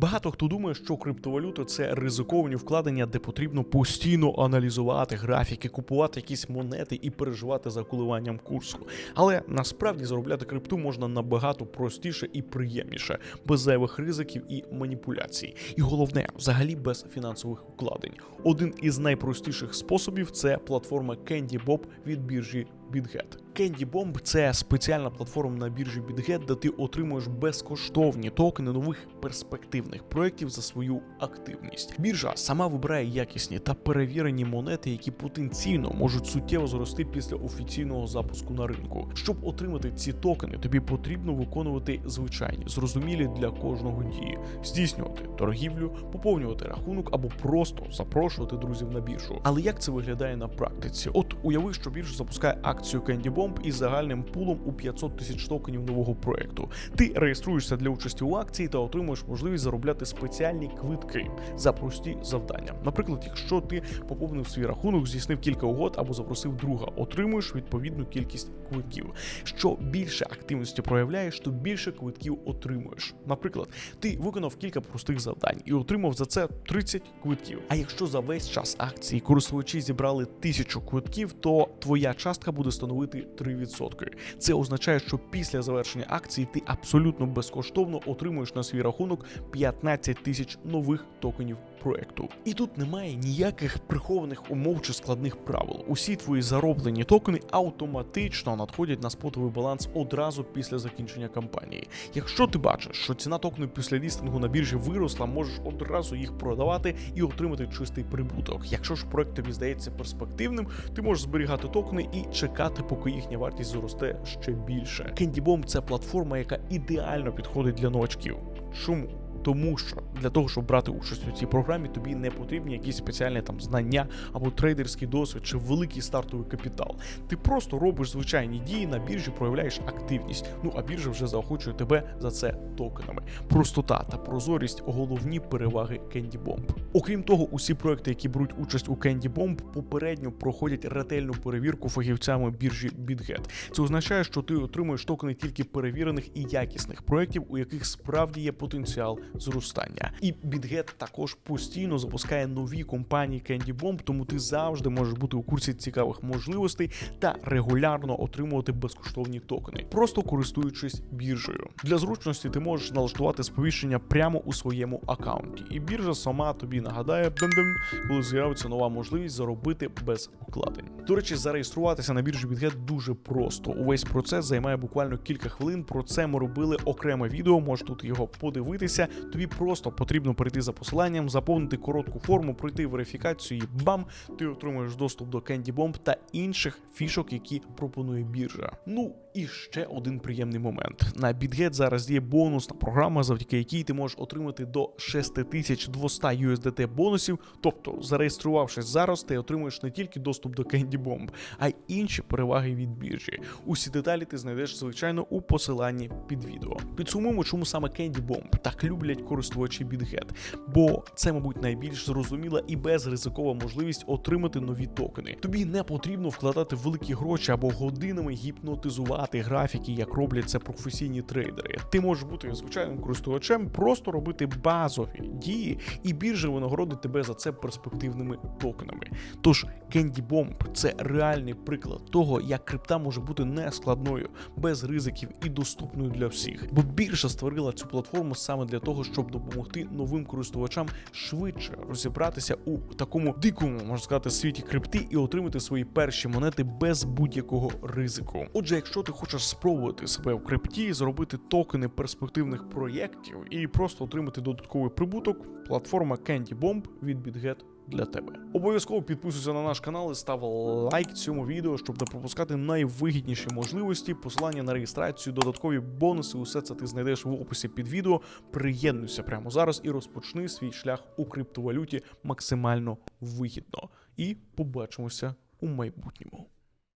Багато хто думає, що криптовалюта це ризиковані вкладення, де потрібно постійно аналізувати графіки, купувати якісь монети і переживати за коливанням курсу. Але насправді заробляти крипту можна набагато простіше і приємніше, без зайвих ризиків і маніпуляцій. І головне, взагалі без фінансових вкладень. Один із найпростіших способів це платформа CandyBob від біржі BitGet. CandyBomb – це спеціальна платформа на біржі BitGet, де ти отримуєш безкоштовні токени нових перспективних проєктів за свою активність. Біржа сама вибирає якісні та перевірені монети, які потенційно можуть суттєво зрости після офіційного запуску на ринку. Щоб отримати ці токени, тобі потрібно виконувати звичайні, зрозумілі для кожного дії, здійснювати торгівлю, поповнювати рахунок або просто запрошувати друзів на біржу. Але як це виглядає на практиці? От уяви, що біржа запускає акцію CandyBomb із загальним пулом у 500 тисяч токенів нового проекту. Ти реєструєшся для участі у акції та отримуєш можливість заробляти спеціальні квитки за прості завдання. Наприклад, якщо ти поповнив свій рахунок, здійснив кілька угод або запросив друга, отримуєш відповідну кількість квитків. Що більше активності проявляєш, то більше квитків отримуєш. Наприклад, ти виконав кілька простих завдань і отримав за це 30 квитків. А якщо за весь час акції користувачі зібрали тисячу квитків, то твоя частка буде становити 3%. Це означає, що після завершення акції ти абсолютно безкоштовно отримуєш на свій рахунок 15 тисяч нових токенів проекту. І тут немає ніяких прихованих умов чи складних правил. Усі твої зароблені токени автоматично надходять на спотовий баланс одразу після закінчення кампанії. Якщо ти бачиш, що ціна токену після лістингу на біржі виросла, можеш одразу їх продавати і отримати чистий прибуток. Якщо ж проект тобі здається перспективним, ти можеш зберігати токени і чекати, поки їхня вартість зросте ще більше. Кендібом – це платформа, яка ідеально підходить для новачків. Чому? Тому що для того, щоб брати участь у цій програмі, тобі не потрібні якісь спеціальні там знання або трейдерський досвід чи великий стартовий капітал. Ти просто робиш звичайні дії на біржі, проявляєш активність. Ну а біржа вже заохочує тебе за це токенами. Простота та прозорість головні переваги CandyBomb. Окрім того, усі проекти, які беруть участь у CandyBomb, попередньо проходять ретельну перевірку фахівцями біржі BitGet. Це означає, що ти отримуєш токени тільки перевірених і якісних проєктів, у яких справді є потенціал зростання. І BitGet також постійно запускає нові компанії CandyBomb, тому ти завжди можеш бути у курсі цікавих можливостей та регулярно отримувати безкоштовні токени, просто користуючись біржею. Для зручності ти можеш налаштувати сповіщення прямо у своєму аккаунті, і біржа сама тобі нагадає, коли з'явиться нова можливість заробити без вкладень. До речі, зареєструватися на біржі BitGet дуже просто. Увесь процес займає буквально кілька хвилин. Про це ми робили окреме відео. Можеш тут його подивитися. Тобі просто потрібно перейти за посиланням, заповнити коротку форму, пройти верифікацію і бам, ти отримуєш доступ до CandyBomb та інших фішок, які пропонує біржа. Ну і ще один приємний момент. На BitGet зараз є бонусна програма, завдяки якій ти можеш отримати до 6200 USDT бонусів. Тобто, зареєструвавшись зараз, ти отримуєш не тільки доступ до CandyBomb, а й інші переваги від біржі. Усі деталі ти знайдеш звичайно у посиланні під відео. Підсумуємо, чому саме CandyBomb так люблять користувачі BitGet, бо це, мабуть, найбільш зрозуміла і безризикова можливість отримати нові токени. Тобі не потрібно вкладати великі гроші або годинами гіпнотизувати графіки, як роблять це професійні трейдери. Ти можеш бути звичайним користувачем, просто робити базові дії, і біржа винагородить тебе за це перспективними токенами. Тож CandyBomb – це реальний приклад того, як крипта може бути нескладною, без ризиків і доступною для всіх. Бо біржа створила цю платформу саме для того, щоб допомогти новим користувачам швидше розібратися у такому дикому, можна сказати, світі крипти і отримати свої перші монети без будь-якого ризику. Отже, якщо ти хочеш спробувати себе в крипті, зробити токени перспективних проєктів і просто отримати додатковий прибуток, платформа CandyBomb від BitGet для тебе. Обов'язково підписуйся на наш канал і став лайк цьому відео, щоб не пропускати найвигідніші можливості, посилання на реєстрацію, додаткові бонуси. Усе це ти знайдеш в описі під відео. Приєднуйся прямо зараз і розпочни свій шлях у криптовалюті максимально вигідно. І побачимося у майбутньому.